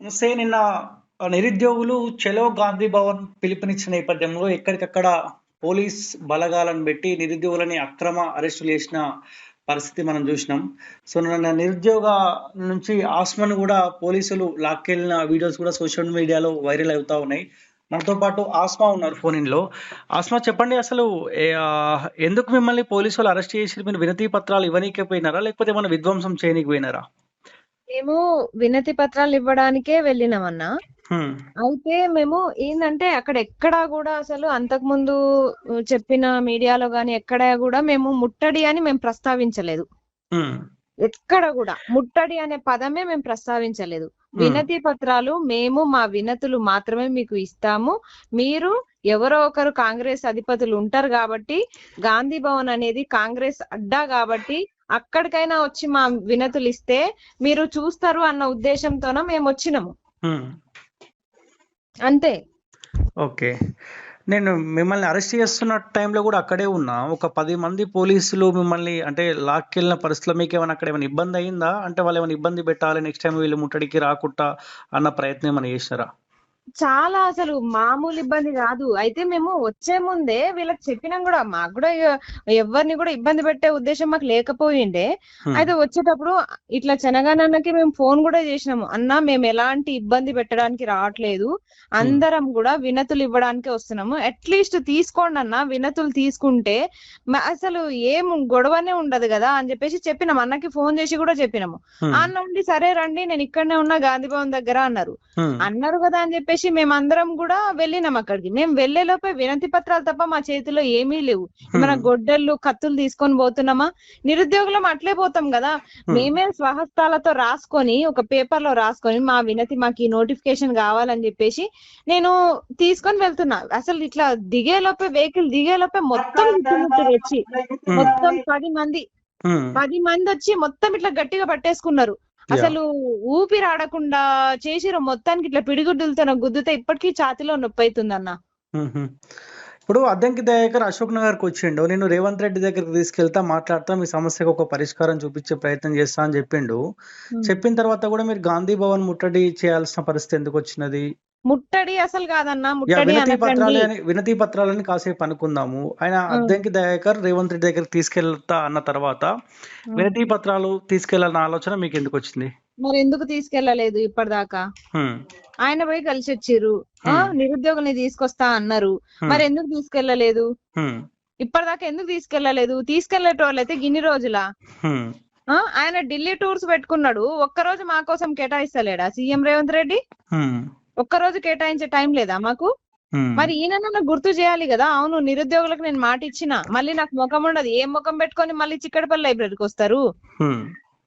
సే నిన్న నిరుద్యోగులు చలో గాంధీ భవన్ పిలుపునిచ్చిన నేపథ్యంలో ఎక్కడికక్కడ పోలీస్ బలగాలను పెట్టి నిరుద్యోగులని అక్రమ అరెస్టులు చేసిన పరిస్థితి మనం చూసినాం. సో నిన్న నిరుద్యోగ నుంచి ఆస్మన్ కూడా పోలీసులు లాక్కెళ్ళిన వీడియోస్ కూడా సోషల్ మీడియాలో వైరల్ అవుతా ఉన్నాయి. మనతో పాటు ఆస్మా ఉన్నారు ఫోన్ ఇన్లో. ఆస్మా చెప్పండి అసలు ఎందుకు మిమ్మల్ని పోలీసులు అరెస్ట్ చేసి మీరు వినతి పత్రాలు ఇవ్వనీకపోయినారా లేకపోతే ఏమైనా విధ్వంసం చేయనీకి పోయినారా? మేము వినతి పత్రాలు ఇవ్వడానికే వెళ్ళినామన్నా. అయితే మేము ఏంటంటే అక్కడ ఎక్కడా కూడా అసలు అంతకుముందు చెప్పిన మీడియాలో గాని ఎక్కడా కూడా మేము ముట్టడి అని మేము ప్రస్తావించలేదు. ఎక్కడ కూడా ముట్టడి అనే పదమే మేము ప్రస్తావించలేదు. వినతి పత్రాలు మేము మా వినతులు మాత్రమే మీకు ఇస్తాము. మీరు ఎవరో ఒకరు కాంగ్రెస్ అధిపతులు ఉంటారు కాబట్టి గాంధీ భవన్ అనేది కాంగ్రెస్ అడ్డా కాబట్టి అక్కడికైనా వచ్చి మా వినతులు ఇస్తే మీరు చూస్తారు అన్న ఉద్దేశంతోన మేము వచ్చినాము. అంతే. ఓకే. నేను మిమ్మల్ని అరెస్ట్ చేస్తున్న టైంలో కూడా అక్కడే ఉన్నా. ఒక పది మంది పోలీసులు మిమ్మల్ని అంటే లాక్కెళ్ళిన పరిస్థితిలో మీకు ఏమైనా అక్కడ ఏమైనా ఇబ్బంది అయిందా? అంటే వాళ్ళు ఏమైనా ఇబ్బంది పెట్టాలి నెక్స్ట్ టైం వీళ్ళు ముట్టడికి రాకుండా అన్న ప్రయత్నం ఏమైనా చేసినారా చాలా అసలు మామూలు ఇబ్బంది కాదు. అయితే మేము వచ్చే ముందే వీళ్ళకి చెప్పినాం కూడా. మాకు కూడా ఎవరిని కూడా ఇబ్బంది పెట్టే ఉద్దేశం మాకు లేకపోయిండే. అయితే వచ్చేటప్పుడు ఇట్లా చెనగానన్నకి మేము ఫోన్ కూడా చేసినాము. అన్న మేము ఎలాంటి ఇబ్బంది పెట్టడానికి రావట్లేదు. అందరం కూడా వినతులు ఇవ్వడానికి వస్తున్నాము. అట్లీస్ట్ తీసుకోండి అన్న. వినతులు తీసుకుంటే అసలు ఏం గొడవనే ఉండదు కదా అని చెప్పేసి చెప్పినాం. అన్నకి ఫోన్ చేసి కూడా చెప్పినాము. అన్న ఉండి సరే రండి. నేను ఇక్కడనే ఉన్నా గాంధీ భవన్ దగ్గర అన్నారు. అన్నారు కదా అని చెప్పేసి మేమందరం కూడా వెళ్ళినాం అక్కడికి. మేము వెళ్ళేలోపే వినతి పత్రాలు తప్ప మా చేతిలో ఏమీ లేవు. మన. గొడ్డళ్ళు కత్తులు తీసుకొని పోతున్నామా? నిరుద్యోగులం అట్లే పోతాం కదా. మేమే స్వహస్తాలతో రాసుకొని ఒక పేపర్లో రాసుకొని మా వినతి మాకు ఈ నోటిఫికేషన్ కావాలని చెప్పేసి నేను తీసుకొని వెళ్తున్నా. అసలు ఇట్లా దిగేలోపే వెహికల్ దిగేలోపే మొత్తం వచ్చి. మొత్తం పది మంది. పది మంది వచ్చి మొత్తం ఇట్లా గట్టిగా పట్టేసుకున్నారు. అసలు ఊపిరి ఆడకుండా చేసిరు మొత్తానికి ఇట్లా పిడిగుడ్డులతో గుద్దుతే ఇప్పటికీ ఛాతిలో నొప్పి అవుతుంది అన్న. ఇప్పుడు అద్దంకి దయాకర్ అశోక్ నగర్కి వచ్చిండు. నేను రేవంత్ రెడ్డి దగ్గరికి తీసుకెళ్తా మాట్లాడతా మీ సమస్యకు ఒక పరిష్కారం చూపించే ప్రయత్నం చేస్తా అని చెప్పిండు. చెప్పిన తర్వాత కూడా మీరు గాంధీ భవన్ ముట్టడి చేయాల్సిన పరిస్థితి ఎందుకు వచ్చినది? ముట్టడి అసలు కాదన్న వినతి పత్రాలు అనకండి అని- వినతి పత్రాలని కాసేపు అనుకుందాము. ఆయన అద్దంకి దయాకర్ రేవంత్ రెడ్డి దగ్గరికి తీసుకెళ్తా అన్న తర్వాత వినతి పత్రాలు తీసుకెళ్ళాలన్న ఆలోచన మీకు ఎందుకు వచ్చింది? మరి ఎందుకు తీసుకెళ్ళలేదు ఇప్పటిదాకా. ఆయన పోయి కలిసి Hmm. నిరుద్యోగుల్ని తీసుకొస్తా అన్నారు. మరి ఎందుకు తీసుకెళ్ళలేదు. ఇప్పటిదాకా ఎందుకు తీసుకెళ్ళలేదు? తీసుకెళ్ళేటోళ్ళైతే గిన్ని రోజులా? ఆయన ఢిల్లీ టూర్స్ పెట్టుకున్నాడు. ఒక్క రోజు మా కోసం కేటాయిస్తలేడా సీఎం రేవంత్ రెడ్డి? హ్మ్. ఒక్క రోజు కేటాయించే టైం లేదా మాకు. మరి ఈయన గుర్తు చేయాలి కదా. అవును నిరుద్యోగులకు నేను మాట ఇచ్చిన. మళ్ళీ నాకు ముఖం ఉండదు. ఏం ముఖం పెట్టుకొని మళ్ళీ చిక్కడపల్లి లైబ్రరీకి వస్తారు.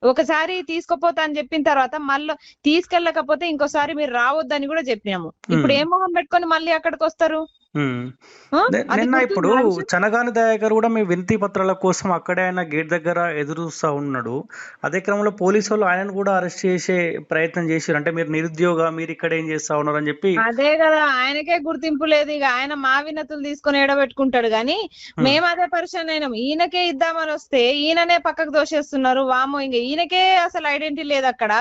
ఒకసారి తీసుకుపోతా అని చెప్పిన తర్వాత మళ్ళీ తీసుకెళ్ళకపోతే ఇంకోసారి మీరు రావద్దని కూడా చెప్పినాము. ఇప్పుడు ఏం ముఖం పెట్టుకొని మళ్ళీ అక్కడికి వస్తారు? నిన్న ఇప్పుడు? చనగాని దయాకర్ కూడా మీ వినతి పత్రాల కోసం అక్కడే ఆయన గేట్ దగ్గర ఎదురు చూస్తా ఉన్నాడు. అదే క్రమంలో పోలీసు వాళ్ళు ఆయనను కూడా అరెస్ట్ చేసే ప్రయత్నం చేశారు. అంటే మీరు నిరుద్యోగ మీరు ఇక్కడ ఏం చేస్తా ఉన్నారు అని చెప్పి అదే కదా ఆయనకే గుర్తింపు లేదు. ఇక ఆయన మా వినతులు తీసుకొని ఎడబెట్టుకుంటాడు. గాని మేము అదే పరిచయం అయినాం. ఈయనకే ఇద్దామని వస్తే ఈయననే పక్కకు దోషేస్తున్నారు. వామో ఇంక ఈయనకే అసలు ఐడెంటిటీ లేదు అక్కడ.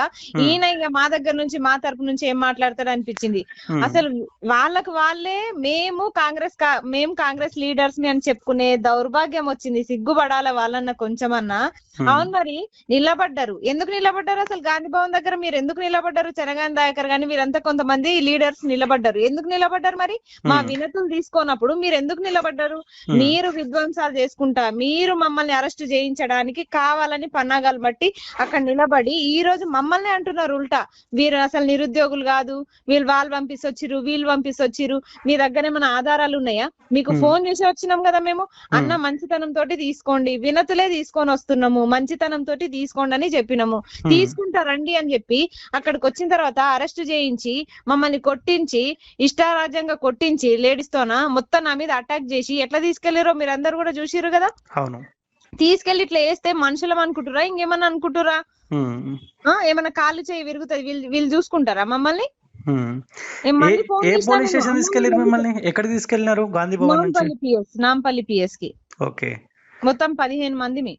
ఈయన ఇక మా దగ్గర నుంచి మా తరపు నుంచి ఏం మాట్లాడతాడు అనిపించింది. అసలు వాళ్ళకు వాళ్ళే మేము కాంగ్రెస్ కా- మేము కాంగ్రెస్ లీడర్స్ని అని చెప్పుకునే దౌర్భాగ్యం వచ్చింది. సిగ్గుపడాల వాళ్ళన్న కొంచెమన్నా. హ్మ్. అవును మరి నిలబడ్డారు. ఎందుకు నిలబడ్డారు అసలు? గాంధీ భవన్ దగ్గర మీరు ఎందుకు నిలబడ్డారు? చెనగాని దాయకర్ గాని మీరంతా కొంతమంది లీడర్స్ నిలబడ్డారు. ఎందుకు నిలబడ్డారు మరి? మా. వినతులు తీసుకోనప్పుడు మీరు ఎందుకు నిలబడ్డారు. మీరు విధ్వంసాలు చేసుకుంటా మీరు మమ్మల్ని అరెస్ట్ చేయించడానికి కావాలని పన్నాగాలు బట్టి అక్కడ నిలబడి ఈ రోజు మమ్మల్ని అంటున్నారు ఉల్టా. వీరు అసలు నిరుద్యోగులు కాదు. వీళ్ళు వాళ్ళు పంపిస్తొచ్చిరు వీళ్ళు పంపిస్తొచ్చిరు మీ దగ్గర ఏమైనా ఆధారాలు ఉన్నాయా? మీకు. ఫోన్ చేసి వచ్చినాం కదా మేము? అన్న మంచితనం తోటి తీసుకోండి. వినతులే తీసుకొని వస్తున్నాము. మంచితనం తోటి తీసుకోండి అని చెప్పినాము. తీసుకుంటారండి అని చెప్పి అక్కడికి వచ్చిన తర్వాత అరెస్ట్ చేయించి మమ్మల్ని కొట్టించి ఇష్టారాజ్యంగా కొట్టించి లేడీస్ తోన మొత్తం నా మీద అటాక్ చేసి ఎట్లా తీసుకెళ్ళారో మీరు అందరు కూడా చూసిరు కదా? అవును. తీసుకెళ్ళి ఇట్లా వేస్తే మనుషులం అనుకుంటురా ఇంకేమన్నా అనుకుంటురా ఏమన్నా కాళ్ళు చేయి విరుగుతుంది వీళ్ళు వీళ్ళు చూసుకుంటారా మమ్మల్ని? ఏ పోలీస్ స్టేషన్ వీళ్ళు మిమ్మల్ని ఎక్కడికి తీసుకెళ్ళినారు గాంధీ భవన్ నుంచి? నాంపల్లి పిఎస్కి. ఓకే. మొత్తం పదిహేను మందిని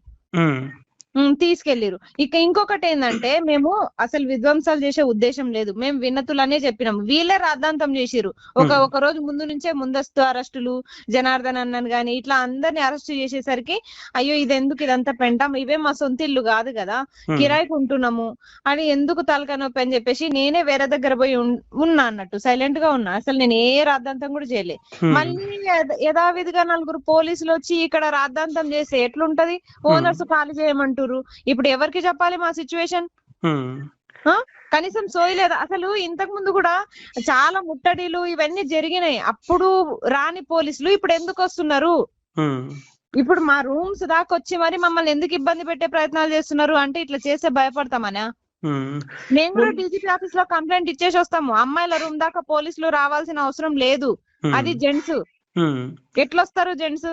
తీసుకెళ్ళిరు ఇక ఇంకొకటి ఏంటంటే మేము అసలు విధ్వంసాలు చేసే ఉద్దేశం లేదు. మేము విన్నతులనే చెప్పినాం. వీళ్ళే రాద్ధాంతం చేసిరు ఒక. ఒక రోజు ముందు నుంచే ముందస్తు అరెస్టులు జనార్దన్ అన్నను గాని ఇట్లా అందరిని అరెస్ట్ చేసేసరికి అయ్యో ఇది ఎందుకు ఇదంతా పెంటాం? ఇవే మా సొంత ఇల్లు కాదు కదా. కిరాయికి ఉంటున్నాము. అని ఎందుకు తలకాయ నొప్పి అని చెప్పేసి నేనే వేరే దగ్గర పోయి ఉన్- ఉన్నా అన్నట్టు. సైలెంట్గా ఉన్నా. అసలు నేను ఏ రాద్ధాంతం కూడా చేయలే. మళ్ళీ యథ- యథావిధిగా నలుగురు పోలీసులు వచ్చి ఇక్కడ రాద్ధాంతం చేస్తే ఎట్లుంటది? ఓనర్స్ ఖాళీ చేయమంటారు ఇప్పుడు ఎవరికి చెప్పాలి మా సిచ్యువేషన్? కనీసం సోయలేదు అసలు ఇంతకు ముందు కూడా చాలా ముట్టడిలు ఇవన్నీ జరిగినాయి. అప్పుడు రాని పోలీసులు ఇప్పుడు ఎందుకు వస్తున్నారు? ఇప్పుడు మా రూమ్స్ దాకా వచ్చి మరి మమ్మల్ని ఎందుకు ఇబ్బంది పెట్టే ప్రయత్నాలు చేస్తున్నారు అంటే ఇట్లా చేస్తే భయపడతామనా? మేము కూడా డీజీపీ ఆఫీస్లో కంప్లైంట్ ఇచ్చేసి వస్తాము. అమ్మాయిల రూమ్ దాకా పోలీసులు రావాల్సిన అవసరం లేదు. అది జెంట్స్. ఎట్లొస్తారు జెంట్స్?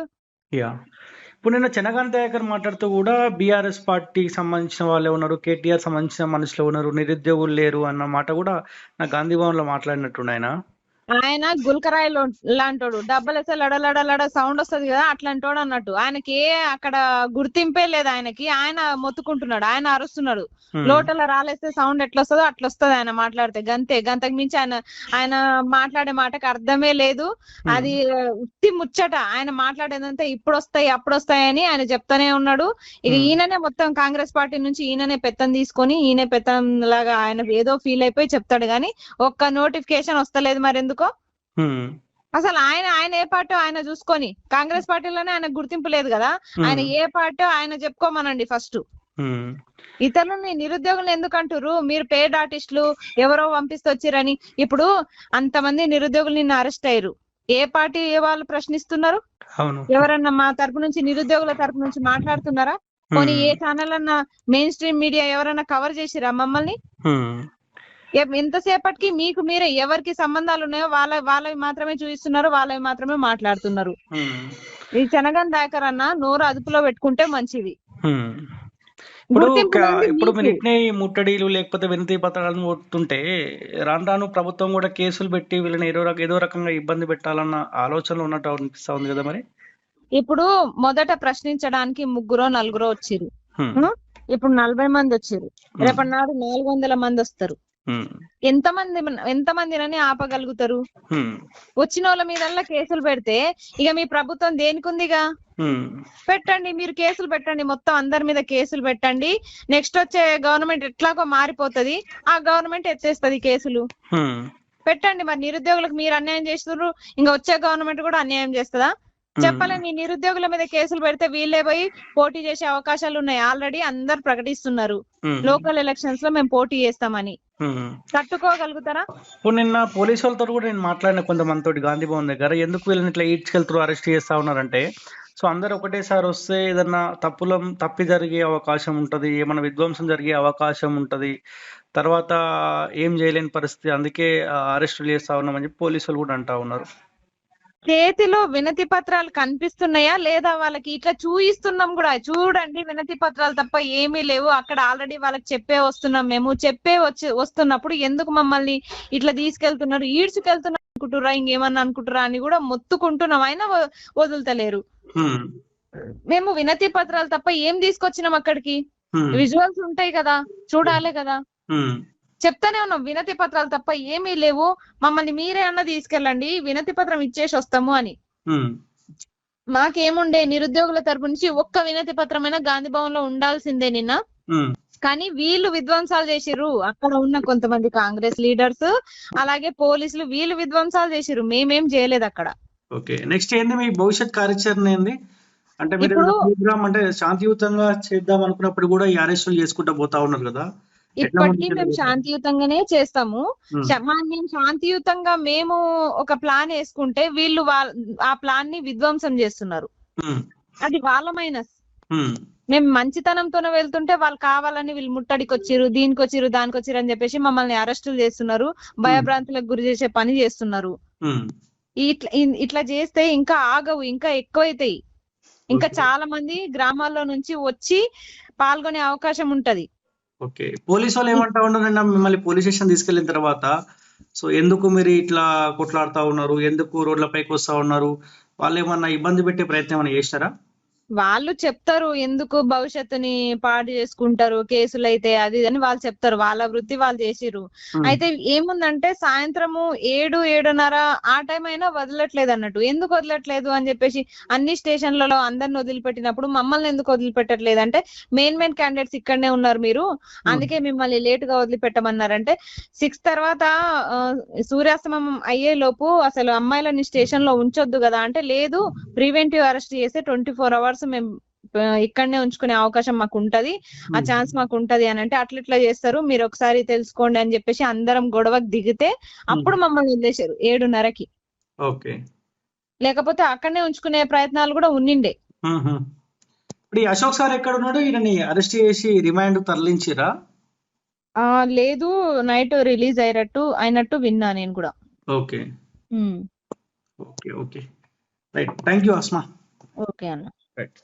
ఇప్పుడు నిన్న చనగాన్ దయాకర్ మాట్లాడుతూ కూడా బీఆర్ఎస్ పార్టీకి సంబంధించిన వాళ్ళే ఉన్నారు కేటీఆర్ సంబంధించిన మనుషులు ఉన్నారు నిరుద్యోగులు లేరు అన్న మాట కూడా నా గాంధీ భవన్లో మాట్లాడినట్టుండు ఆయన. ఆయన గుల్కరాయిలో లాంటోడు. డబ్బలు వేస్తే లడ లడ లడ సౌండ్ వస్తది కదా అట్లాంటోడు అన్నట్టు. ఆయనకి ఏ అక్కడ గుర్తింపే లేదు ఆయనకి. ఆయన మొత్తుకుంటున్నాడు ఆయన అరుస్తున్నాడు. లోటల రాలేస్తే సౌండ్ ఎట్లా వస్తుందో అట్లా వస్తది ఆయన మాట్లాడితే. గంతే గంతకు మించి ఆయన ఆయన మాట్లాడే మాటకి అర్థమే లేదు. అది ఉత్తి ముచ్చట. ఆయన మాట్లాడేదంతా ఇప్పుడు వస్తాయి అప్పుడు వస్తాయని ఆయన చెప్తానే ఉన్నాడు. ఇక. ఈయననే మొత్తం కాంగ్రెస్ పార్టీ నుంచి ఈయననే పెత్తం తీసుకొని ఈయన పెత్తం లాగా ఆయన ఏదో ఫీల్ అయిపోయి చెప్తాడు. గాని ఒక్క నోటిఫికేషన్ వస్తలేదు మరి ఎందుకో? అసలు ఆయన ఆయన ఏ పార్టీ ఆయన చూసుకొని కాంగ్రెస్ పార్టీలోనే ఆయన గుర్తింపు లేదు కదా ఆయన ఏ పార్టీ ఆయన చెప్పుకోమనండి ఫస్ట్. ఇతరులని నిరుద్యోగులు ఎందుకు అంటారు మీరు పేడ్ ఆర్టిస్టులు ఎవరో పంపిస్తే వచ్చిరని ఇప్పుడు అంతమంది నిరుద్యోగులు నిన్న అరెస్ట్ అయ్యారు ఏ పార్టీ వాళ్ళు ప్రశ్నిస్తున్నారు? ఎవరన్నా మా తరపు నుంచి నిరుద్యోగుల తరపు నుంచి మాట్లాడుతున్నారా? పోనీ ఉమ్, ఏ ఛానల్ అన్నా మెయిన్ స్ట్రీమ్ మీడియా ఎవరన్నా కవర్ చేసిరా మమ్మల్ని? ఎంతసేపటికి మీకు మీరే ఎవరికి సంబంధాలు ఉన్నాయో వాళ్ళ వాళ్ళవి మాత్రమే చూపిస్తున్నారు వాళ్ళవి మాత్రమే మాట్లాడుతున్నారు. ఈ చనగన్ దాకర్ అన్న నోరు అదుపులో పెట్టుకుంటే మంచిది. ఇప్పుడు ఇప్పుడు ఈ ముట్టడిలు లేకపోతే వినతి పత్రాలను కొడుతుంటే రాను రాను ప్రభుత్వం కూడా కేసులు పెట్టి వీళ్ళని ఏదో ఏదో రకంగా ఇబ్బంది పెట్టాలన్న ఆలోచనలు ఉన్నట్టు అనిపిస్తా ఉంది కదా మరి? ఇప్పుడు మొదట ప్రశ్నించడానికి ముగ్గురో నలుగురో ఉం? ఇప్పుడు నలభై మంది వచ్చిర్రు. ఉమ్, రేపటి నాడు నాలుగు వందల మంది వస్తారు. ఉమ్, ఎంత మంది ఎంత మందినని ఆపగలుగుతారు? వచ్చిన వాళ్ళ మీద కేసులు పెడితే ఇక మీ ప్రభుత్వం దేనికి ఉందిగా ఉమ్, పెట్టండి మీరు కేసులు పెట్టండి మొత్తం అందరి మీద కేసులు పెట్టండి. నెక్స్ట్ వచ్చే గవర్నమెంట్ ఎట్లాగో మారిపోతది ఆ గవర్నమెంట్ ఎత్తేస్తది కేసులు. పెట్టండి మరి నిరుద్యోగులకు మీరు అన్యాయం చేస్తున్నారు ఇంకా వచ్చే గవర్నమెంట్ కూడా అన్యాయం చేస్తుందా? చెప్పలే మీ నిరుద్యోగుల మీద కేసులు పెడితే వీళ్ళే పోయి పోటీ చేసే అవకాశాలు ఉన్నాయి ఆల్రెడీ అందరు ప్రకటిస్తున్నారు. లోకల్ ఎలక్షన్స్లో మేము పోటీ చేస్తామని. తట్టుకోగలుగుతారా? ఇప్పుడు నిన్న పోలీసు వాళ్ళతో కూడా నేను మాట్లాడిన కొంతమంది తోటి గాంధీ భవన్ దగ్గర ఎందుకు వీళ్ళని ఇట్లా ఈడ్చుకెళ్తారు అరెస్ట్ చేస్తా ఉన్నారంటే సో అందరు ఒకటేసారి వస్తే ఏదన్నా తప్పులం తప్పి జరిగే అవకాశం ఉంటది ఏమైనా విధ్వంసం జరిగే అవకాశం ఉంటది తర్వాత ఏం చేయలేని పరిస్థితి అందుకే అరెస్టులు చేస్తా ఉన్నామని చెప్పి పోలీసు వాళ్ళు కూడా అంటా ఉన్నారు. చేతిలో వినతి పత్రాలు కనిపిస్తున్నాయా? లేదా వాళ్ళకి ఇట్లా చూయిస్తున్నాం కూడా. చూడండి వినతి పత్రాలు తప్ప ఏమీ లేవు. అక్కడ ఆల్రెడీ వాళ్ళకి చెప్పే వస్తున్నాం మేము. చెప్పే వచ్చి వస్తున్నప్పుడు ఎందుకు మమ్మల్ని ఇట్లా తీసుకెళ్తున్నారు? ఈడ్చుకెళ్తున్నారు అనుకుంటురా ఇంకేమన్నా అనుకుంటురా అని కూడా మొత్తుకుంటున్నాం. అయినా వదులుతలేరు. మేము వినతి పత్రాలు తప్ప ఏం తీసుకొచ్చినాం అక్కడికి. విజువల్స్ ఉంటాయి కదా. చూడాలి కదా. చెప్తానే ఉన్నాం వినతి పత్రాలు తప్ప ఏమీ లేవు. మమ్మల్ని మీరే అన్న తీసుకెళ్ళండి వినతి పత్రం ఇచ్చేసి వస్తాము అని. మాకేముండే నిరుద్యోగుల తరపు నుంచి ఒక్క వినతి పత్రమైనా గాంధీ భవన్లో ఉండాల్సిందే నిన్న. కానీ వీళ్ళు విధ్వంసాలు చేసిర్రు. అక్కడ ఉన్న కొంతమంది కాంగ్రెస్ లీడర్స్ అలాగే పోలీసులు వీళ్ళు విధ్వంసాలు చేసిర్రు. మేమేం చేయలేదు అక్కడ. ఓకే. నెక్స్ట్ ఏంది మీ భవిష్యత్ కార్యాచరణ ఏంది? అంటే మీరు ప్రోగ్రామ్ అంటే శాంతియుతంగా చేద్దాం అనుకున్నప్పుడు కూడా ఈ అరెస్టులు చేసుకుంటా పోతా ఉన్నారు కదా. ఇప్పటికీ మేము? శాంతియుతంగానే చేస్తాము మేము శాంతియుతంగా మేము ఒక ప్లాన్ వేసుకుంటే వీళ్ళు ఆ ప్లాన్ని విధ్వంసం చేస్తున్నారు. అది వాళ్ళ మైనస్. మేము మంచితనంతోనే వెళ్తుంటే వాళ్ళు కావాలని వీళ్ళు ముట్టడికి వచ్చిర్రు దీనికి వచ్చిర్రు దానికి వచ్చిర్రు అని చెప్పేసి మమ్మల్ని అరెస్టులు చేస్తున్నారు భయభ్రాంతులకు గురి చేసే పని చేస్తున్నారు. ఇట్లా ఇట్లా చేస్తే ఇంకా ఆగవు ఇంకా ఎక్కువైతాయి ఇంకా. చాలా మంది గ్రామాల్లో నుంచి వచ్చి పాల్గొనే అవకాశం ఉంటది ఓకే. పోలీసు వాళ్ళు ఏమంటా ఉన్నారండి మిమ్మల్ని పోలీస్ స్టేషన్ తీసుకెళ్ళిన తర్వాత. సో ఎందుకు మీరు ఇట్లా కొట్లాడుతా ఉన్నారు? ఎందుకు రోడ్లపైకి వస్తా ఉన్నారు? వాళ్ళు ఏమన్నా ఇబ్బంది పెట్టే ప్రయత్నం ఏమైనా చేస్తారా వాళ్ళు చెప్తారు ఎందుకు భవిష్యత్తుని పాడు చేసుకుంటారు కేసులు అయితే అది అని వాళ్ళు చెప్తారు. వాళ్ళ వృత్తి వాళ్ళు చేసిర్రు. ఉమ్, అయితే ఏముందంటే సాయంత్రము ఏడు ఏడున్నర ఆ టైం అయినా వదలట్లేదు అన్నట్టు. ఎందుకు వదలట్లేదు అని చెప్పేసి అన్ని స్టేషన్లలో అందరిని వదిలిపెట్టినప్పుడు మమ్మల్ని ఎందుకు వదిలిపెట్టట్లేదు? అంటే మెయిన్ మెయిన్ క్యాండిడేట్స్ ఇక్కడనే ఉన్నారు మీరు. అందుకే మిమ్మల్ని లేట్గా వదిలిపెట్టమన్నారంటే సిక్స్ తర్వాత సూర్యాస్తమం అయ్యే లోపు అసలు అమ్మాయిలని స్టేషన్లో ఉంచొద్దు కదా అంటే లేదు ప్రివెంటివ్ అరెస్ట్ చేస్తే ట్వంటీ ఫోర్ అవర్స్ మేము ఆ, ఇక్కడనే ఉంచుకునే అవకాశం మాకు ఉంటది ఆ ఛాన్స్ మాకు ఉంటది అని అంటే అట్లా ఇట్లా చేస్తారు. మీరు ఒకసారి తెలుసుకోండి అని చెప్పేసి అందరం గొడవకు దిగితే అప్పుడు మమ్మల్ని వదిలేశారు ఏడున్నరకి. ఓకే. లేకపోతే అక్కడనే ఉంచుకునే ప్రయత్నాలు కూడా ఉన్నిండే. ఉహు. ఇప్పుడు ఈ అశోక్ సార్ ఎక్కడ ఉన్నాడు ఈయనని అరెస్ట్ చేసి రిమాండ్ తరలించిరా? ఆ లేదు. నైట్ రిలీజ్ అయ్యేటట్టు అయినట్టు విన్నా నేను కూడా. Okay. Okay okay. Right. Thank you Asma. Okay అన్న. రైట్